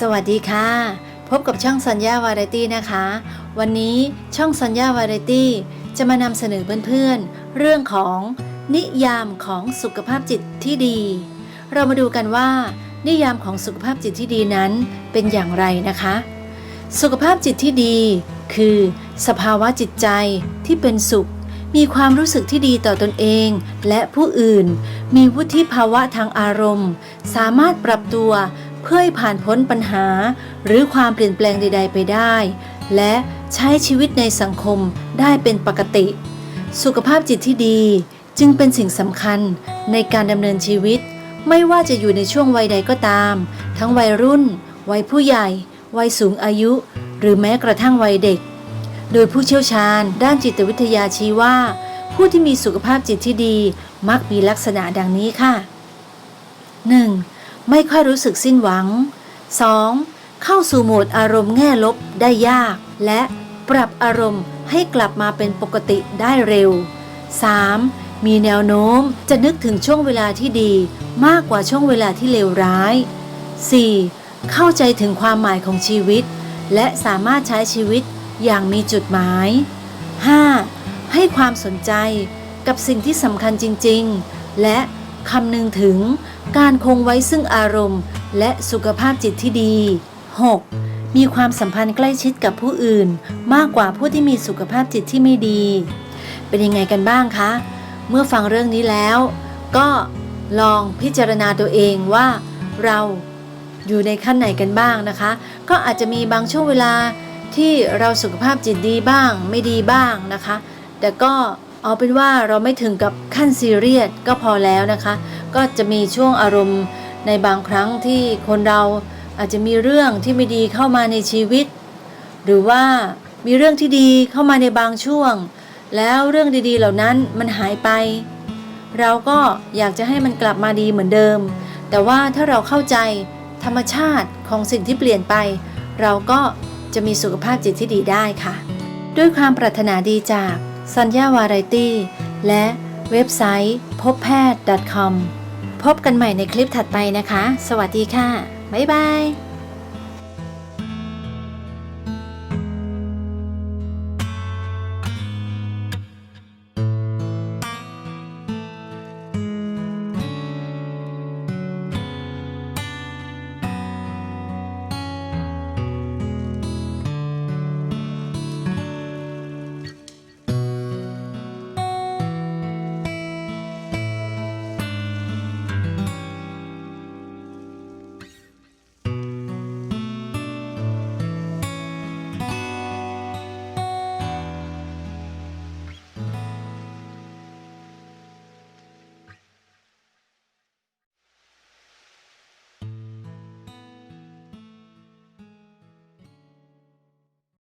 สวัสดีค่ะ พบกับช่องสัญญาวาไรตี้นะคะ วันนี้ช่องสัญญาวาไรตี้จะมานำเสนอเพื่อนๆ เรื่องของนิยามของสุขภาพจิตที่ดี เรามาดูกันว่า นิยามของสุขภาพจิตที่ดีนั้นเป็นอย่างไรนะคะ สุขภาพจิตที่ดี คือ สภาวะจิตใจที่เป็นสุข มีความรู้สึกที่ดีต่อตนเอง และผู้อื่น มีวุฒิภาวะทางอารมณ์ สามารถปรับตัว เพื่อให้ผ่านพ้นปัญหา หรือความเปลี่ยนแปลงใด ๆ ไปได้ และใช้ชีวิตในสังคมได้เป็นปกติ สุขภาพจิตที่ดีจึงเป็นสิ่งสำคัญในการดำเนินชีวิต ไม่ว่าจะอยู่ในช่วงวัยใดก็ตาม ทั้งวัยรุ่น วัยผู้ใหญ่ วัยสูงอายุ หรือแม้กระทั่งวัยเด็ก โดยผู้เชี่ยวชาญ ด้านจิตวิทยาชี้ว่า ผู้ที่มีสุขภาพจิตที่ดีมักมีลักษณะดังนี้ค่ะ 1. ไม่ค่อยรู้สึกสิ้นหวัง 2. เข้าสู่โหมดอารมณ์แง่ลบได้ยาก และปรับอารมณ์ให้กลับมาเป็นปกติได้เร็ว 3. มีแนวโน้มจะนึกถึงช่วงเวลาที่ดีมากกว่าช่วงเวลาที่เลวร้าย 4. เข้าใจถึงความหมายของชีวิต และสามารถใช้ชีวิตอย่างมีจุดหมาย 5. ให้ความสนใจกับสิ่งที่สำคัญจริง ๆ และคำนึงถึง การคงไว้ซึ่งอารมณ์ และสุขภาพจิตที่ดี 6. มีความสัมพันธ์ใกล้ชิดกับผู้อื่น มากกว่าผู้ที่มีสุขภาพจิตที่ไม่ดี เป็นยังไงกันบ้างคะ เมื่อฟังเรื่องนี้แล้ว ก็ลองพิจารณาตัวเองว่าเราอยู่ในขั้นไหนกันบ้างนะคะ ก็อาจจะมีบางช่วงเวลาที่เราสุขภาพจิตดีบ้าง ไม่ดีบ้างนะคะ แต่ก็เอาเป็นว่าเราไม่ถึงกับขั้นซีเรียสก็พอแล้วนะคะ ก็จะมีช่วงอารมณ์ในบางครั้งที่คนเราอาจจะมีเรื่องที่ไม่ดีเข้ามาในชีวิต หรือว่ามีเรื่องที่ดีเข้ามาในบางช่วง แล้วเรื่องดีๆเหล่านั้นมันหายไป เราก็อยากจะให้มันกลับมาดีเหมือนเดิม แต่ว่าถ้าเราเข้าใจธรรมชาติของสิ่งที่เปลี่ยนไป เราก็จะมีสุขภาพจิตที่ดีได้ค่ะ ด้วยความปรารถนาดีจากสัญญาวาไรตี้และเว็บไซต์พบแพทย์ .com พบกันใหม่ในคลิปถัดไปนะคะ สวัสดีค่ะ บ๊ายบาย